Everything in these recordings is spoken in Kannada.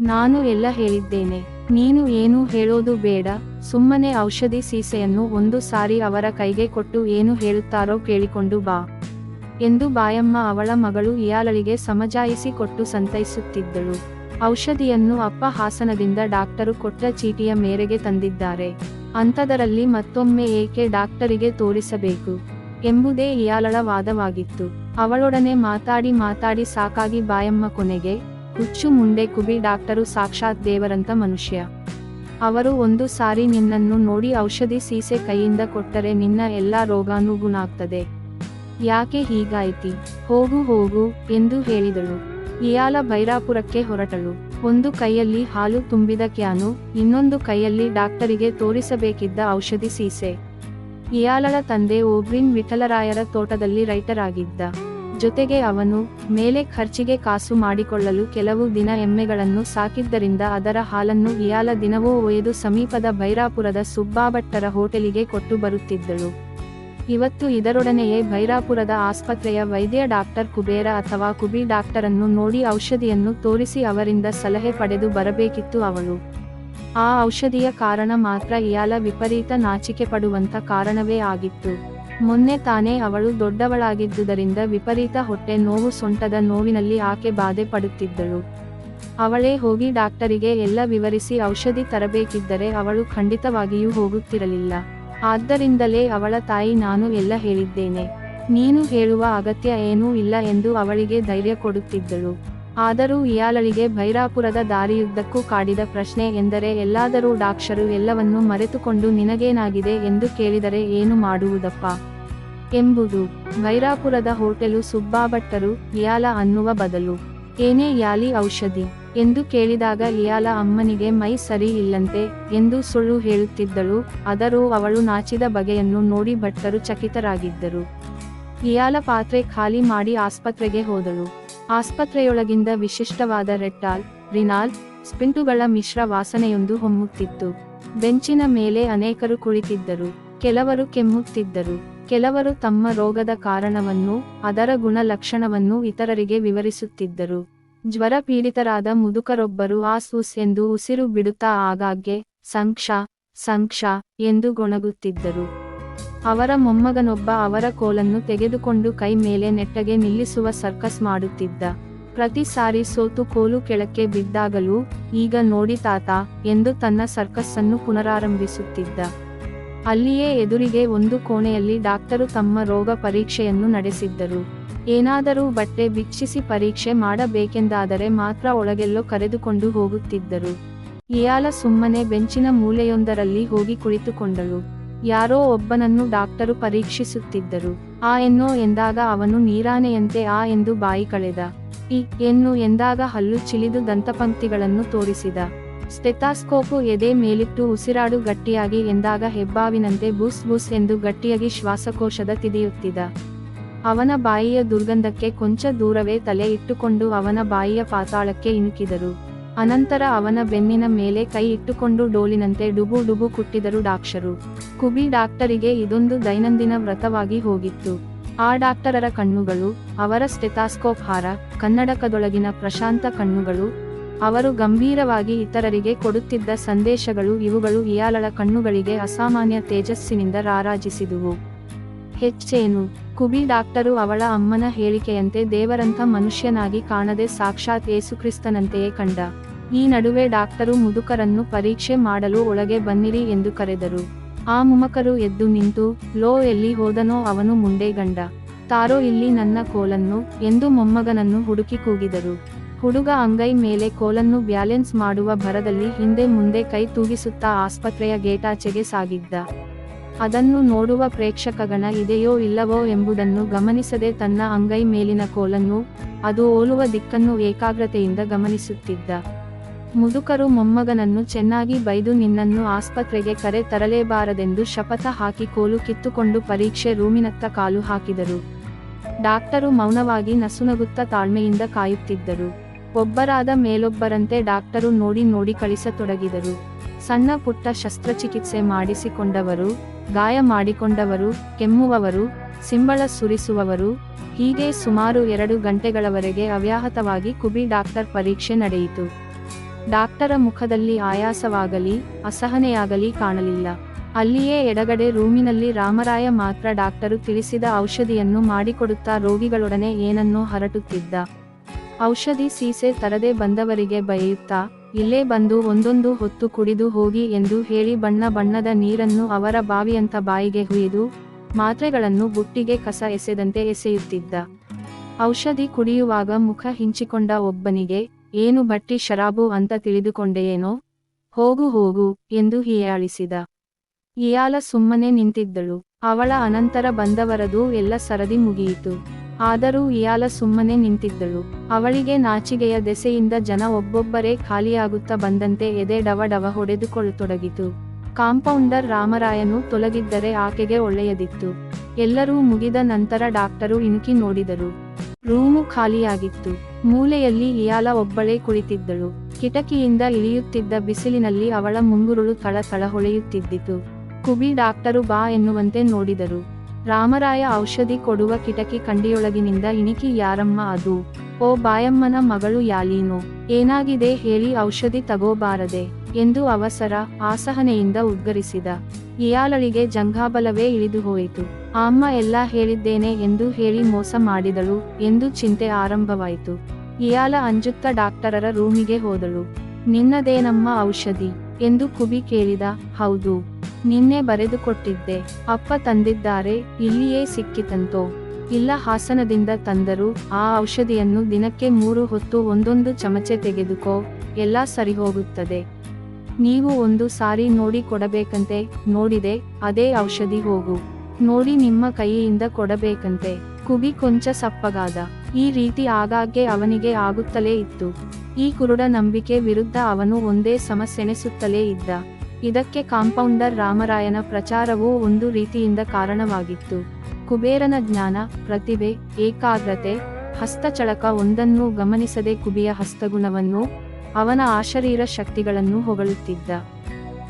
ನಾನು ಎಲ್ಲ ಹೇಳಿದ್ದೇನೆ. ನೀನು ಏನೂ ಹೇಳೋದು ಬೇಡ. ಸುಮ್ಮನೆ ಔಷಧಿ ಸೀಸೆಯನ್ನು ಒಂದು ಸಾರಿ ಅವರ ಕೈಗೆ ಕೊಟ್ಟು ಏನು ಹೇಳುತ್ತಾರೋ ಕೇಳಿಕೊಂಡು ಬಾ ಎಂದು ಬಾಯಮ್ಮ ಅವಳ ಮಗಳು ಇಯಾಲಳಿಗೆ ಸಮಜಾಯಿಸಿ ಕೊಟ್ಟು ಸಂತೈಸುತ್ತಿದ್ದಳು. ಔಷಧಿಯನ್ನು ಅಪ್ಪ ಹಾಸನದಿಂದ ಡಾಕ್ಟರು ಕೊಟ್ಟ ಚೀಟಿಯ ಮೇರೆಗೆ ತಂದಿದ್ದಾರೆ. ಅಂಥದರಲ್ಲಿ ಮತ್ತೊಮ್ಮೆ ಏಕೆ ಡಾಕ್ಟರಿಗೆ ತೋರಿಸಬೇಕು ಎಂಬುದೇ ಇಯಾಲಳ ವಾದವಾಗಿತ್ತು. ಅವಳೊಡನೆ ಮಾತಾಡಿ ಮಾತಾಡಿ ಸಾಕಾಗಿ ಬಾಯಮ್ಮ ಕೊನೆಗೆ ಹುಚ್ಚು ಮುಂಡೆ ಕುಬಿ ಡಾಕ್ಟರು ಸಾಕ್ಷಾತ್ ದೇವರಂತ ಮನುಷ್ಯ. ಅವರು ಒಂದು ಸಾರಿ ನಿನ್ನನ್ನು ನೋಡಿ ಔಷಧಿ ಸೀಸೆ ಕೈಯಿಂದ ಕೊಟ್ಟರೆ ನಿನ್ನ ಎಲ್ಲ ಗುಣಾಗ್ತದೆ ಯಾಕೆ ಹೀಗಾಯಿತಿ? ಹೋಗು ಹೋಗು ಎಂದು ಹೇಳಿದಳು. ಇಯಾಲ ಭೈರಾಪುರಕ್ಕೆ ಹೊರಟಳು. ಒಂದು ಕೈಯಲ್ಲಿ ಹಾಲು ತುಂಬಿದ ಕ್ಯಾನು, ಇನ್ನೊಂದು ಕೈಯಲ್ಲಿ ಡಾಕ್ಟರಿಗೆ ತೋರಿಸಬೇಕಿದ್ದ ಔಷಧಿ ಸೀಸೆ. ಇಯಾಲಳ ತಂದೆ ಓಬ್ರಿನ್ ವಿಠಲರಾಯರ ತೋಟದಲ್ಲಿ ರೈತರಾಗಿದ್ದ. ಜೊತೆಗೆ ಅವನು ಮೇಲೆ ಖರ್ಚಿಗೆ ಕಾಸು ಮಾಡಿಕೊಳ್ಳಲು ಕೆಲವು ದಿನ ಎಮ್ಮೆಗಳನ್ನು ಸಾಕಿದ್ದರಿಂದ ಅದರ ಹಾಲನ್ನು ಇಯಾಲ ದಿನವೂ ಒಯ್ದು ಸಮೀಪದ ಬೈರಾಪುರದ ಸುಬ್ಬಾಭಟ್ಟರ ಹೋಟೆಲಿಗೆ ಕೊಟ್ಟು ಬರುತ್ತಿದ್ದಳು. ಇವತ್ತು ಇದರೊಡನೆಯೇ ಬೈರಾಪುರದ ಆಸ್ಪತ್ರೆಯ ವೈದ್ಯ ಡಾಕ್ಟರ್ ಕುಬೇರ ಅಥವಾ ಕುಬಿ ಡಾಕ್ಟರನ್ನು ನೋಡಿ ಔಷಧಿಯನ್ನು ತೋರಿಸಿ ಅವರಿಂದ ಸಲಹೆ ಪಡೆದು ಬರಬೇಕಿತ್ತು ಅವಳು. ಆ ಔಷಧಿಯ ಕಾರಣ ಮಾತ್ರ ಇಯಾಲ ವಿಪರೀತ ನಾಚಿಕೆ ಪಡುವಂಥ ಕಾರಣವೇ ಆಗಿತ್ತು. ಮೊನ್ನೆ ತಾನೇ ಅವಳು ದೊಡ್ಡವಳಾಗಿದ್ದುದರಿಂದ ವಿಪರೀತ ಹೊಟ್ಟೆ ನೋವು ಸೊಂಟದ ನೋವಿನಲ್ಲಿ ಆಕೆ ಬಾಧೆ ಪಡುತ್ತಿದ್ದಳು. ಅವಳೇ ಹೋಗಿ ಡಾಕ್ಟರಿಗೆ ಎಲ್ಲ ವಿವರಿಸಿ ಔಷಧಿ ತರಬೇಕಿದ್ದರೆ ಅವಳು ಖಂಡಿತವಾಗಿಯೂ ಹೋಗುತ್ತಿರಲಿಲ್ಲ. ಆದ್ದರಿಂದಲೇ ಅವಳ ತಾಯಿ ನಾನು ಎಲ್ಲ ಹೇಳಿದ್ದೇನೆ. ನೀನು ಹೇಳುವ ಅಗತ್ಯ ಏನೂ ಇಲ್ಲ ಎಂದು ಅವಳಿಗೆ ಧೈರ್ಯ ಕೊಡುತ್ತಿದ್ದಳು. ಆದರೂ ಇಯಾಲಳಿಗೆ ಭೈರಾಪುರದ ದಾರಿಯುದ್ದಕ್ಕೂ ಕಾಡಿದ ಪ್ರಶ್ನೆ ಎಂದರೆ ಎಲ್ಲಾದರೂ ಡಾಕ್ಷರು ಎಲ್ಲವನ್ನೂ ಮರೆತುಕೊಂಡು ನಿನಗೇನಾಗಿದೆ ಎಂದು ಕೇಳಿದರೆ ಏನು ಮಾಡುವುದಪ್ಪ? ಎಂಬುದು. ಭೈರಾಪುರದ ಹೋಟೆಲು ಸುಬ್ಬಾಭಟ್ಟರು, ಇಯಾಲ ಅನ್ನುವ ಬದಲು. ಏನೇ ಯಾಲಿ ಔಷಧಿ? ಎಂದು ಕೇಳಿದಾಗ ಇಯಾಲ ಅಮ್ಮನಿಗೆ ಮೈ ಸರಿ ಇಲ್ಲಂತೆ ಎಂದು ಸುಳ್ಳು ಹೇಳುತ್ತಿದ್ದಳು, ಆದರೂ ಅವಳು ನಾಚಿದ ಬಗೆಯನ್ನು ನೋಡಿ ಭಟ್ಟರು ಚಕಿತರಾಗಿದ್ದರು. ಇಯಾಲ ಪಾತ್ರೆ ಖಾಲಿ ಮಾಡಿ ಆಸ್ಪತ್ರೆಗೆ ಹೋದಳು. ಆಸ್ಪತ್ರೆಯೊಳಗಿಂದ ವಿಶಿಷ್ಟವಾದ ರೆಟ್ಟಾಲ್ ರಿನಾಲ್ ಸ್ಪಿಂಟುಗಳ ಮಿಶ್ರ ವಾಸನೆಯೊಂದು ಹೊಮ್ಮುತ್ತಿತ್ತು. ಬೆಂಚಿನ ಮೇಲೆ ಅನೇಕರು ಕುಳಿತಿದ್ದರು, ಕೆಲವರು ಕೆಮ್ಮುತ್ತಿದ್ದರು, ಕೆಲವರು ತಮ್ಮ ರೋಗದ ಕಾರಣವನ್ನು, ಅದರ ಗುಣಲಕ್ಷಣವನ್ನು ಇತರರಿಗೆ ವಿವರಿಸುತ್ತಿದ್ದರು. ಜ್ವರ ಪೀಡಿತರಾದ ಮುದುಕರೊಬ್ಬರು ಆಸ್ ಉಸ್ ಎಂದು ಉಸಿರು ಬಿಡುತ್ತಾ ಆಗಾಗ್ಗೆ, ಸಂಕ್ಷ ಸಂಕ್ಷ ಎಂದು ಗೊಣಗುತ್ತಿದ್ದರು. ಅವರ ಮೊಮ್ಮಗನೊಬ್ಬ ಅವರ ಕೋಲನ್ನು ತೆಗೆದುಕೊಂಡು ಕೈ ಮೇಲೆ ನೆಟ್ಟಗೆ ನಿಲ್ಲಿಸುವ ಸರ್ಕಸ್ ಮಾಡುತ್ತಿದ್ದ. ಪ್ರತಿ ಸಾರಿ ಸೋತು ಕೋಲು ಕೆಳಕ್ಕೆ ಬಿದ್ದಾಗಲೂ, ಈಗ ನೋಡಿ ತಾತ, ಎಂದು ತನ್ನ ಸರ್ಕಸ್ಸನ್ನು ಪುನರಾರಂಭಿಸುತ್ತಿದ್ದ. ಅಲ್ಲಿಯೇ ಎದುರಿಗೆ ಒಂದು ಕೋಣೆಯಲ್ಲಿ ಡಾಕ್ಟರು ತಮ್ಮ ರೋಗ ಪರೀಕ್ಷೆಯನ್ನು ನಡೆಸಿದ್ದರು. ಏನಾದರೂ ಬಟ್ಟೆ ಬಿಚ್ಚಿಸಿ ಪರೀಕ್ಷೆ ಮಾಡಬೇಕೆಂದಾದರೆ ಮಾತ್ರ ಒಳಗೆಲ್ಲೋ ಕರೆದುಕೊಂಡು ಹೋಗುತ್ತಿದ್ದರು. ಇಯಾಲ ಸುಮ್ಮನೆ ಬೆಂಚಿನ ಮೂಲೆಯೊಂದರಲ್ಲಿ ಹೋಗಿ ಕುಳಿತುಕೊಂಡಳು. ಯಾರೋ ಒಬ್ಬನನ್ನು ಡಾಕ್ಟರು ಪರೀಕ್ಷಿಸುತ್ತಿದ್ದರು. ಆ ಎನ್ನೋ ಎಂದಾಗ ಅವನು ನೀರಾನೆಯಂತೆ ಆ ಎಂದು ಬಾಯಿ ಕಳೆದ. ಇ ಎನ್ನು ಎಂದಾಗ ಹಲ್ಲು ಚಿಲಿದು ದಂತಪಂಕ್ತಿಗಳನ್ನು ತೋರಿಸಿದ. ಸ್ಟೆಥಾಸ್ಕೋಪು ಎದೆ ಮೇಲಿಟ್ಟು ಉಸಿರಾಡು ಗಟ್ಟಿಯಾಗಿ ಎಂದಾಗ ಹೆಬ್ಬಾವಿನಂತೆ ಬುಸ್ ಬುಸ್ ಎಂದು ಗಟ್ಟಿಯಾಗಿ ಶ್ವಾಸಕೋಶದ ತಿದಿಯುತ್ತಿದ. ಅವನ ಬಾಯಿಯ ದುರ್ಗಂಧಕ್ಕೆ ಕೊಂಚ ದೂರವೇ ತಲೆ ಇಟ್ಟುಕೊಂಡು ಅವನ ಬಾಯಿಯ ಪಾತಾಳಕ್ಕೆ ಇಣುಕಿದರು. ಅನಂತರ ಅವನ ಬೆನ್ನಿನ ಮೇಲೆ ಕೈ ಇಟ್ಟುಕೊಂಡು ಡೋಲಿನಂತೆ ಡುಬು ಡುಬು ಕುಟ್ಟಿದರು ಡಾಕ್ಷರು. ಕುಬಿ ಡಾಕ್ಟರಿಗೆ ಇದೊಂದು ದೈನಂದಿನ ವ್ರತವಾಗಿ ಹೋಗಿತ್ತು. ಆ ಡಾಕ್ಟರರ ಕಣ್ಣುಗಳು, ಅವರ ಸ್ಟೆತಾಸ್ಕೋಪ್ ಹಾರ, ಕನ್ನಡಕದೊಳಗಿನ ಪ್ರಶಾಂತ ಕಣ್ಣುಗಳು, ಅವರು ಗಂಭೀರವಾಗಿ ಇತರರಿಗೆ ಕೊಡುತ್ತಿದ್ದ ಸಂದೇಶಗಳು ಇವುಗಳು ಇಯಾಲಳ ಕಣ್ಣುಗಳಿಗೆ ಅಸಾಮಾನ್ಯ ತೇಜಸ್ಸಿನಿಂದ ರಾರಾಜಿಸಿದುವು. ಹೆಚ್ಚೇನು, ಕುಬಿ ಡಾಕ್ಟರು ಅವಳ ಅಮ್ಮನ ಹೇಳಿಕೆಯಂತೆ ದೇವರಂಥ ಮನುಷ್ಯನಾಗಿ ಕಾಣದೆ ಸಾಕ್ಷಾತ್ ಏಸುಕ್ರಿಸ್ತನಂತೆಯೇ ಕಂಡ. ಈ ನಡುವೆ ಡಾಕ್ಟರು ಮುದುಕರನ್ನು ಪರೀಕ್ಷೆ ಮಾಡಲು ಒಳಗೆ ಬನ್ನಿರಿ ಎಂದು ಕರೆದರು. ಆ ಮುಮಕರು ಎದ್ದು ನಿಂತು, ಲೋ ಎಲ್ಲಿ ಹೋದನೋ ಅವನು ಮುಂಡೆ ಗಂಡ. ತಾರೋ ಇಲ್ಲಿ ನನ್ನ ಕೋಲನ್ನು ಎಂದು ಮೊಮ್ಮಗನನ್ನು ಹುಡುಕಿ ಕೂಗಿದರು. ಹುಡುಗ ಅಂಗೈ ಮೇಲೆ ಕೋಲನ್ನು ಬ್ಯಾಲೆನ್ಸ್ ಮಾಡುವ ಭರದಲ್ಲಿ ಹಿಂದೆ ಮುಂದೆ ಕೈ ತೂಗಿಸುತ್ತಾ ಆಸ್ಪತ್ರೆಯ ಗೇಟಾಚೆಗೆ ಸಾಗಿದ್ದ. ಅದನ್ನು ನೋಡುವ ಪ್ರೇಕ್ಷಕಗಣ ಇದೆಯೋ ಇಲ್ಲವೋ ಎಂಬುದನ್ನು ಗಮನಿಸದೆ ತನ್ನ ಅಂಗೈ ಮೇಲಿನ ಕೋಲನ್ನು, ಅದು ಓಲುವ ದಿಕ್ಕನ್ನು ಏಕಾಗ್ರತೆಯಿಂದ ಗಮನಿಸುತ್ತಿದ್ದ. ಮುದುಕರು ಮೊಮ್ಮಗನನ್ನು ಚೆನ್ನಾಗಿ ಬೈದು ನಿನ್ನನ್ನು ಆಸ್ಪತ್ರೆಗೆ ಕರೆ ತರಲೇಬಾರದೆಂದು ಶಪಥ ಹಾಕಿ ಕೋಲು ಕಿತ್ತುಕೊಂಡು ಪರೀಕ್ಷೆ ರೂಮಿನತ್ತ ಕಾಲು ಹಾಕಿದರು. ಡಾಕ್ಟರು ಮೌನವಾಗಿ ನಸುನಗುತ್ತ ತಾಳ್ಮೆಯಿಂದ ಕಾಯುತ್ತಿದ್ದರು. ಒಬ್ಬರಾದ ಮೇಲೊಬ್ಬರಂತೆ ಡಾಕ್ಟರು ನೋಡಿ ನೋಡಿ ಕಳಿಸತೊಡಗಿದರು. ಸಣ್ಣ ಪುಟ್ಟ ಶಸ್ತ್ರಚಿಕಿತ್ಸೆ ಮಾಡಿಸಿಕೊಂಡವರು, ಗಾಯ ಮಾಡಿಕೊಂಡವರು, ಕೆಮ್ಮುವವರು, ಸಿಂಬಳ ಸುರಿಸುವವರು, ಹೀಗೆ ಸುಮಾರು ಎರಡು ಗಂಟೆಗಳವರೆಗೆ ಅವ್ಯಾಹತವಾಗಿ ಕುಬಿ ಡಾಕ್ಟರ್ ಪರೀಕ್ಷೆ ನಡೆಯಿತು. ಡಾಕ್ಟರ ಮುಖದಲ್ಲಿ ಆಯಾಸವಾಗಲಿ, ಅಸಹನೆಯಾಗಲಿ ಕಾಣಲಿಲ್ಲ. ಅಲ್ಲಿಯೇ ಎಡಗಡೆ ರೂಮಿನಲ್ಲಿ ರಾಮರಾಯ ಮಾತ್ರ ಡಾಕ್ಟರು ತಿಳಿಸಿದ ಔಷಧಿಯನ್ನು ಮಾಡಿಕೊಡುತ್ತಾ ರೋಗಿಗಳೊಡನೆ ಏನನ್ನೋ ಹರಟುತ್ತಿದ್ದ. ಔಷಧಿ ಸೀಸೆ ತರದೆ ಬಂದವರಿಗೆ ಬಯುತ್ತಾ ಇಲ್ಲೇ ಬಂದು ಒಂದೊಂದು ಹೊತ್ತು ಕುಡಿದು ಹೋಗಿ ಎಂದು ಹೇಳಿ ಬಣ್ಣ ಬಣ್ಣದ ನೀರನ್ನು ಅವರ ಬಾವಿಯಂತ ಬಾಯಿಗೆ ಹುಯಿದು, ಮಾತ್ರೆಗಳನ್ನು ಬುಟ್ಟಿಗೆ ಕಸ ಎಸೆದಂತೆ ಎಸೆಯುತ್ತಿದ್ದ. ಔಷಧಿ ಕುಡಿಯುವಾಗ ಮುಖ ಹಿಂಚಿಕೊಂಡ ಒಬ್ಬನಿಗೆ ಏನು ಬಟ್ಟಿ ಶರಾಬು ಅಂತ ತಿಳಿದುಕೊಂಡೆಯೇನೋ? ಹೋಗು ಹೋಗು ಎಂದು ಹೀಯಾಳಿಸಿದ. ಇಯಾಲ ಸುಮ್ಮನೆ ನಿಂತಿದ್ದಳು. ಅವಳ ಅನಂತರ ಬಂದವರದು ಎಲ್ಲ ಸರದಿ ಮುಗಿಯಿತು. ಆದರೂ ಇಯಾಲ ಸುಮ್ಮನೆ ನಿಂತಿದ್ದಳು. ಅವಳಿಗೆ ನಾಚಿಗೆಯ ದೆಸೆಯಿಂದ ಜನ ಒಬ್ಬೊಬ್ಬರೇ ಖಾಲಿಯಾಗುತ್ತಾ ಬಂದಂತೆ ಎದೆ ಡವ ಡವ ಹೊಡೆದುಕೊಳ್ಳತೊಡಗಿತು. ಕಾಂಪೌಂಡರ್ ರಾಮರಾಯನು ತೊಲಗಿದ್ದರೆ ಆಕೆಗೆ ಒಳ್ಳೆಯದಿತ್ತು. ಎಲ್ಲರೂ ಮುಗಿದ ನಂತರ ಡಾಕ್ಟರು ಇಣುಕಿ ನೋಡಿದರು. ರೂಮು ಖಾಲಿಯಾಗಿತ್ತು. ಮೂಲೆಯಲ್ಲಿ ಇಯಾಲ ಒಬ್ಬಳೇ ಕುಳಿತಿದ್ದಳು. ಕಿಟಕಿಯಿಂದ ಇಳಿಯುತ್ತಿದ್ದ ಬಿಸಿಲಿನಲ್ಲಿ ಅವಳ ಮುಂಗುರುಳು ತಳ ಹೊಳೆಯುತ್ತಿದ್ದಿತು. ಕುಬಿ ಡಾಕ್ಟರು ಬಾ ಎನ್ನುವಂತೆ ನೋಡಿದರು. ರಾಮರಾಯ ಔಷಧಿ ಕೊಡುವ ಕಿಟಕಿ ಕಂಡಿಯೊಳಗಿನಿಂದ ಇಣಿಕಿ, ಯಾರಮ್ಮ ಅದು? ಓ ಬಾಯಮ್ಮನ ಮಗಳು ಯಾಲೀನು? ಏನಾಗಿದೆ ಹೇಳಿ ಔಷಧಿ ತಗೋಬಾರದೆ ಎಂದು ಅವಸರ, ಆಸಹನೆಯಿಂದ ಉದ್ಗರಿಸಿದ. ಇಯಾಲಳಿಗೆ ಜಂಘಾಬಲವೇ ಇಳಿದು ಹೋಯಿತು. ಅಮ್ಮ ಎಲ್ಲ ಹೇಳಿದ್ದೇನೆ ಎಂದು ಹೇಳಿ ಮೋಸ ಮಾಡಿದಳು ಎಂದು ಚಿಂತೆ ಆರಂಭವಾಯಿತು. ಇಯಾಲ ಅಂಜುತ್ತ ಡಾಕ್ಟರರ ರೂಮಿಗೆ ಹೋದಳು. ನಿನ್ನದೇನಮ್ಮ ಔಷಧಿ ಎಂದು ಕುಬಿ ಕೇಳಿದ. ಹೌದು. ನಿನ್ನೆ ಬರೆದುಕೊಟ್ಟಿದ್ದೆ. ಅಪ್ಪ ತಂದಿದ್ದಾರೆ. ಇಲ್ಲಿಯೇ ಸಿಕ್ಕಿತಂತೋ? ಇಲ್ಲ ಹಾಸನದಿಂದ ತಂದರು? ಆ ಔಷಧಿಯನ್ನು ದಿನಕ್ಕೆ ಮೂರು ಹೊತ್ತು ಒಂದೊಂದು ಚಮಚೆ ತೆಗೆದುಕೋ. ಎಲ್ಲ ಸರಿ ಹೋಗುತ್ತದೆ ನೀವು ಒಂದು ಸಾರಿ ನೋಡಿ ಕೊಡಬೇಕಂತೆ, ನೋಡಿದೆ, ಅದೇ ಔಷಧಿ ಹೋಗು. ನೋಡಿ ನಿಮ್ಮ ಕೈಯಿಂದ ಕೊಡಬೇಕಂತೆ. ಕುಬಿ ಕೊಂಚ ಸಪ್ಪಗಾದ. ಈ ರೀತಿ ಆಗಾಗ್ಗೆ ಅವನಿಗೆ ಆಗುತ್ತಲೇ ಇತ್ತು. ಈ ಕುರುಡ ನಂಬಿಕೆ ವಿರುದ್ಧ ಅವನು ಒಂದೇ ಸಮ ಸೆಣಸುತ್ತಲೇ ಇದ್ದ. ಇದಕ್ಕೆ ಕಾಂಪೌಂಡರ್ ರಾಮರಾಯನ ಪ್ರಚಾರವೂ ಒಂದು ರೀತಿಯಿಂದ ಕಾರಣವಾಗಿತ್ತು. ಕುಬೇರನ ಜ್ಞಾನ, ಪ್ರತಿಭೆ, ಏಕಾಗ್ರತೆ, ಹಸ್ತಚಳಕ ಒಂದನ್ನೂ ಗಮನಿಸದೆ ಕುಬಿಯ ಹಸ್ತಗುಣವನ್ನು ಅವನ ಆಶರೀರ ಶಕ್ತಿಗಳನ್ನು ಹೊಗಳುತ್ತಿದ್ದ.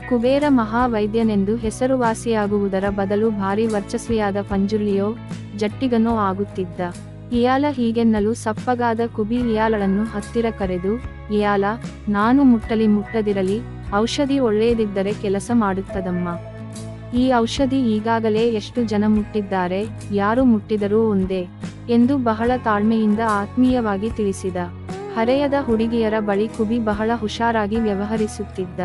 ಕುಬೇರ ಮಹಾವೈದ್ಯನೆಂದು ಹೆಸರುವಾಸಿಯಾಗುವುದರ ಬದಲು ಭಾರಿ ವರ್ಚಸ್ವಿಯಾದ ಪಂಜುಲಿಯೋ, ಜಟ್ಟಿಗನೋ ಆಗುತ್ತಿದ್ದ. ಇಯಾಲ ಹೀಗೆನ್ನಲು ಸಪ್ಪಗಾದ ಕುಬಿ ಇಯಾಲಳನ್ನು ಹತ್ತಿರ ಕರೆದು, ಇಯಾಲ, ನಾನು ಮುಟ್ಟಲಿ ಮುಟ್ಟದಿರಲಿ, ಔಷಧಿ ಒಳ್ಳೆಯದಿದ್ದರೆ ಕೆಲಸ ಮಾಡುತ್ತದಮ್ಮ. ಈ ಔಷಧಿ ಈಗಾಗಲೇ ಎಷ್ಟು ಜನ ಮುಟ್ಟಿದ್ದಾರೆ, ಯಾರು ಮುಟ್ಟಿದರೂ ಒಂದೇ ಎಂದು ಬಹಳ ತಾಳ್ಮೆಯಿಂದ ಆತ್ಮೀಯವಾಗಿ ತಿಳಿಸಿದ. ಹರೆಯದ ಹುಡುಗಿಯರ ಬಳಿ ಕುಬಿ ಬಹಳ ಹುಷಾರಾಗಿ ವ್ಯವಹರಿಸುತ್ತಿದ್ದ.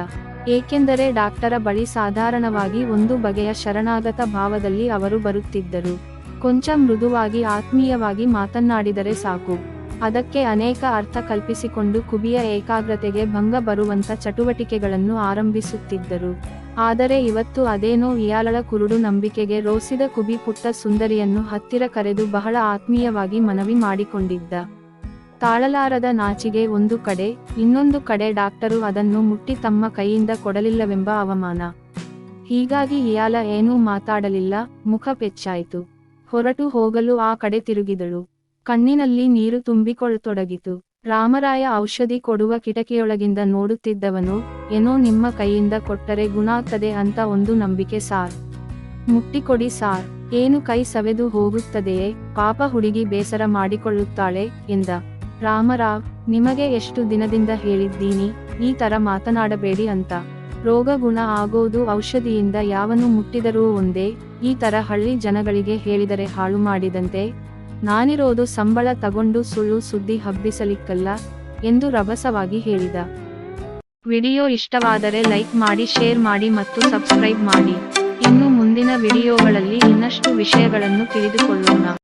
ಏಕೆಂದರೆ ಡಾಕ್ಟರ ಬಳಿ ಸಾಧಾರಣವಾಗಿ ಒಂದು ಬಗೆಯ ಶರಣಾಗತ ಭಾವದಲ್ಲಿ ಅವರು ಬರುತ್ತಿದ್ದರು. ಕೊಂಚ ಮೃದುವಾಗಿ ಆತ್ಮೀಯವಾಗಿ ಮಾತನ್ನಾಡಿದರೆ ಸಾಕು. ಅದಕ್ಕೆ ಅನೇಕ ಅರ್ಥ ಕಲ್ಪಿಸಿಕೊಂಡು ಕುಬಿಯ ಏಕಾಗ್ರತೆಗೆ ಭಂಗ ಬರುವಂತ ಚಟುವಟಿಕೆಗಳನ್ನು ಆರಂಭಿಸುತ್ತಿದ್ದರು. ಆದರೆ ಇವತ್ತು ಅದೇನೋ ಇಯಾಲಳ ಕುರುಡು ನಂಬಿಕೆಗೆ ರೋಸಿದ ಕುಬಿ ಪುಟ್ಟ ಸುಂದರಿಯನ್ನು ಹತ್ತಿರ ಕರೆದು ಬಹಳ ಆತ್ಮೀಯವಾಗಿ ಮನವಿ ಮಾಡಿಕೊಂಡಿದ್ದ. ತಾಳಲಾರದ ನಾಚಿಗೆ ಒಂದು ಕಡೆ, ಇನ್ನೊಂದು ಕಡೆ ಡಾಕ್ಟರು ಅದನ್ನು ಮುಟ್ಟಿ ತಮ್ಮ ಕೈಯಿಂದ ಕೊಡಲಿಲ್ಲವೆಂಬ ಅವಮಾನ. ಹೀಗಾಗಿ ಇಯಾಲ ಏನೂ ಮಾತಾಡಲಿಲ್ಲ, ಮುಖ ಪೆಚ್ಚಾಯಿತು. ಹೊರಟು ಹೋಗಲು ಆ ಕಡೆ ತಿರುಗಿದಳು. ಕಣ್ಣಿನಲ್ಲಿ ನೀರು ತುಂಬಿಕೊಳ್ಳತೊಡಗಿತು. ರಾಮರಾಯ ಔಷಧಿ ಕೊಡುವ ಕಿಟಕಿಯೊಳಗಿಂದ ನೋಡುತ್ತಿದ್ದವನು, ಏನೋ ನಿಮ್ಮ ಕೈಯಿಂದ ಕೊಟ್ಟರೆ ಗುಣಾಗ್ತದೆ ಅಂತ ಒಂದು ನಂಬಿಕೆ ಸಾರ್. ಮುಟ್ಟಿಕೊಡಿ ಸಾರ್, ಏನು ಕೈ ಸವೆದು ಹೋಗುತ್ತದೆಯೇ, ಪಾಪ ಹುಡುಗಿ ಬೇಸರ ಮಾಡಿಕೊಳ್ಳುತ್ತಾಳೆ, ಎಂದ. ರಾಮರಾವ್, ನಿಮಗೆ ಎಷ್ಟು ದಿನದಿಂದ ಹೇಳಿದ್ದೀನಿ, ಈ ತರ ಮಾತನಾಡಬೇಡಿ ಅಂತ. ರೋಗ ಗುಣ ಆಗೋದು ಔಷಧಿಯಿಂದ ಯಾವನು ಮುಟ್ಟಿದರೂ ಒಂದೇ, ಈ ತರ ಹಳ್ಳಿ ಜನಗಳಿಗೆ ಹೇಳಿದರೆ ಹಾಳು ಮಾಡಿದಂತೆ. ನಾನಿರೋದು ಸಂಬಳ ತಗೊಂಡು ಸುಳ್ಳು ಸುದ್ದಿ ಹಬ್ಬಿಸಲಿಕ್ಕಲ್ಲ, ಎಂದು ರಭಸವಾಗಿ ಹೇಳಿದ. ವಿಡಿಯೋ ಇಷ್ಟವಾದರೆ ಲೈಕ್ ಮಾಡಿ, ಶೇರ್ ಮಾಡಿ ಮತ್ತು ಸಬ್ಸ್ಕ್ರೈಬ್ ಮಾಡಿ. ಇನ್ನು ಮುಂದಿನ ವಿಡಿಯೋಗಳಲ್ಲಿ ಇನ್ನಷ್ಟು ವಿಷಯಗಳನ್ನು ತಿಳಿದುಕೊಳ್ಳೋಣ.